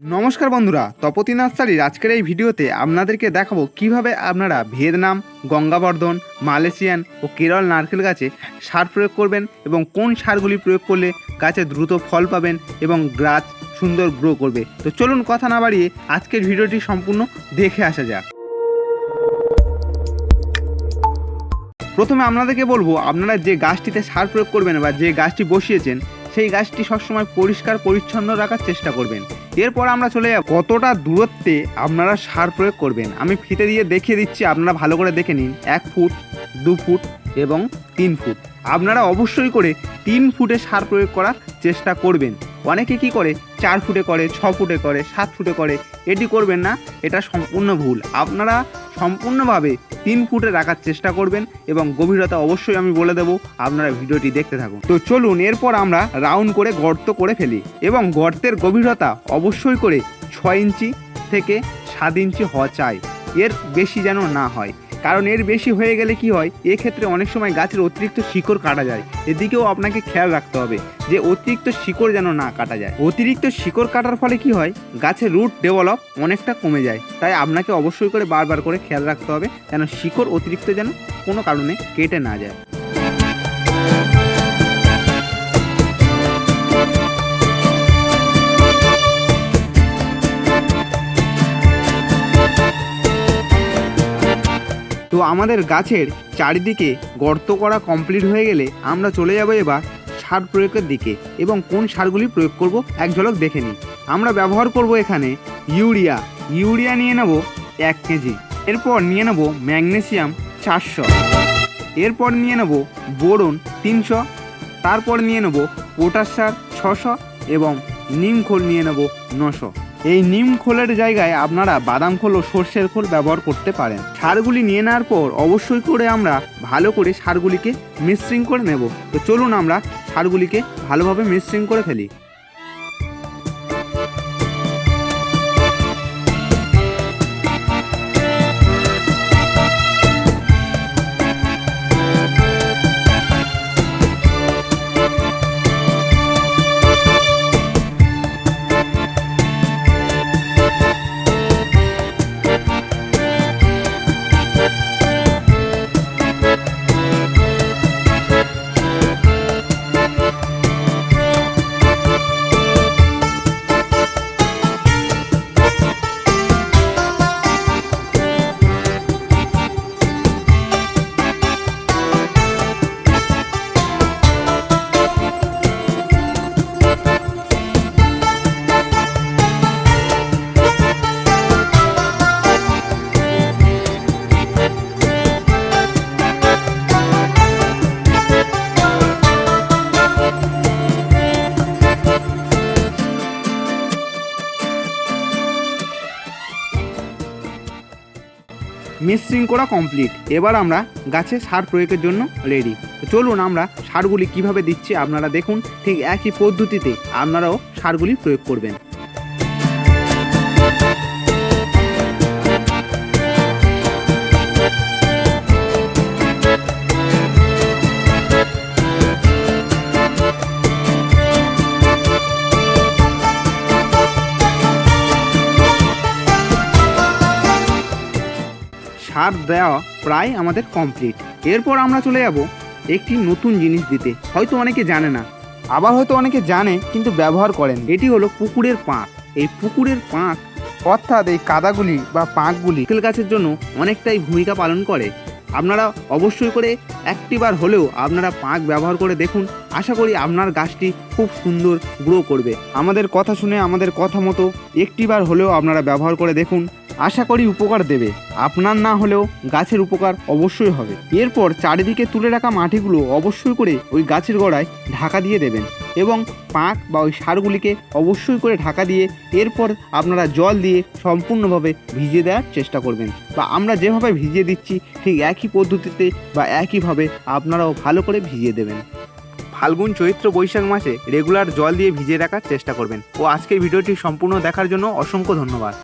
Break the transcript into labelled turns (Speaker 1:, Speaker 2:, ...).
Speaker 1: নমস্কার বন্ধুরা, তপতি নার্সারির আজকের এই ভিডিওতে আপনাদেরকে দেখাবো কীভাবে আপনারা ভিয়েতনাম, গঙ্গাবর্ধন, মালয়েশিয়ান ও কেরল নারকেল গাছে সার প্রয়োগ করবেন এবং কোন সারগুলি প্রয়োগ করলে গাছে দ্রুত ফল পাবেন এবং গাছ সুন্দর গ্রো করবে। তো চলুন কথা না বাড়িয়ে আজকের ভিডিওটি সম্পূর্ণ দেখে আসা যাক। প্রথমে আপনাদেরকে বলব, আপনারা যে গাছটিতে সার প্রয়োগ করবেন বা যে গাছটি বসিয়েছেন, সেই গাছটি সবসময় পরিষ্কার, পরিচ্ছন্ন রাখার চেষ্টা করবেন। এরপর আমরা চলে যাব। কতটা দূরত্বে আপনারা সার প্রয়োগ করবেন? আমি ফিতে দিয়ে দেখিয়ে দিচ্ছি, আপনারা ভালো করে দেখে নিন। এক ফুট, দু ফুট এবং তিন ফুট। আপনারা অবশ্যই করে তিন ফুটে সার প্রয়োগ করার চেষ্টা করবেন। অনেকে কি করে? চার ফুটে করে, ছ ফুটে করে, সাত ফুটে করে। এটি করবেন না, এটা সম্পূর্ণ ভুল। আপনারা সম্পূর্ণভাবে তিন ফুটে রাখার চেষ্টা করবেন এবং গভীরতা অবশ্যই আমি বলে দেবো, আপনারা ভিডিওটি দেখতে থাকুন। তো চলুন, এরপর আমরা রাউন্ড করে গর্ত করে ফেলি এবং গর্তের গভীরতা অবশ্যই করে ছয় ইঞ্চি থেকে সাত ইঞ্চি হওয়া চাই। এর বেশি যেন না হয়। কারণ এর বেশি হয়ে গেলে কি হয়, এক্ষেত্রে অনেক সময় গাছের অতিরিক্ত শিকড় কাটা যায়। এদিকেও আপনাকে খেয়াল রাখতে হবে যে অতিরিক্ত শিকড় যেন না কাটা যায়। অতিরিক্ত শিকড় কাটার ফলে কি হয় গাছের রুট ডেভেলপ অনেকটা কমে যায়। তাই আপনাকে অবশ্যই করে বারবার করে খেয়াল রাখতে হবে যেন শিকড় অতিরিক্ত যেন কোনো কারণে কেটে না যায়। আমাদের গাছের চারিদিকে গর্ত করা কমপ্লিট হয়ে গেলে আমরা চলে যাব এবার সার প্রয়োগের দিকে এবং কোন সারগুলি প্রয়োগ করব এক ঝলক দেখে নিই। আমরা ব্যবহার করব এখানে ইউরিয়া। ইউরিয়া নিয়ে নেব এক কেজি এরপর নিয়ে নেব ম্যাগনেসিয়াম চারশো। এরপর নিয়ে নেব বোরন তিনশো। তারপর নিয়ে নেব পটাশ সার ছশো এবং নিম খোল নিয়ে নেব নশো। এই নিম খোলের জায়গায় আপনারা বাদাম খোল ও সর্ষের খোল ব্যবহার করতে পারেন। সারগুলি নিয়ে নেওয়ার পর অবশ্যই করে আমরা ভালো করে সারগুলিকে মিশ্রিং করে নেব। তো চলুন আমরা সারগুলিকে ভালোভাবে মিশ্রিং করে ফেলি। মিক্সিং করা কমপ্লিট এবার আমরা গাছে সার প্রয়োগের জন্য রেডি চলুন আমরা সারগুলি কীভাবে দিচ্ছি আপনারা দেখুন, ঠিক একই পদ্ধতিতে আপনারাও সারগুলি প্রয়োগ করবেন। সার দেওয়া প্রায় আমাদের কমপ্লিট এরপর আমরা চলে যাব একটি নতুন জিনিস দিতে। হয়তো অনেকে জানে না। আবার হয়তো অনেকে জানে, কিন্তু ব্যবহার করেন এটি হলো পুকুরের পাঁক। এই পুকুরের পাঁক, অর্থাৎ এই কাদাগুলি বা পাঁকগুলি নারকেল গাছের জন্য অনেকটাই ভূমিকা পালন করে। আপনারা অবশ্যই করে একটিবার হলেও আপনারা পাঁক ব্যবহার করে দেখুন। আশা করি আপনার গাছটি খুব সুন্দর গ্রো করবে। আমাদের কথা শুনে, আমাদের কথা মতো একটিবার হলেও আপনারা ব্যবহার করে দেখুন। আশা করি উপকার দেবে। আপনার না হলেও গাছের উপকার অবশ্যই হবে। এরপর চারিদিকে তুলে রাখা মাটিগুলো অবশ্যই করে ওই গাছের গোড়ায় ঢাকা দিয়ে দেবেন এবং পাঁক বা ওই সারগুলিকে অবশ্যই করে ঢাকা দিয়ে এরপর আপনারা জল দিয়ে সম্পূর্ণভাবে ভিজিয়ে দেওয়ার চেষ্টা করবেন। বা আমরা যেভাবে ভিজিয়ে দিচ্ছি, ঠিক একই পদ্ধতিতে বা একইভাবে আপনারাও ভালো করে ভিজিয়ে দেবেন। ফাল্গুন চৈত্র বৈশাখ মাসে রেগুলার জল দিয়ে ভিজিয়ে রাখার চেষ্টা করবেন। ও আজকের ভিডিওটি সম্পূর্ণ দেখার জন্য অসংখ্য ধন্যবাদ।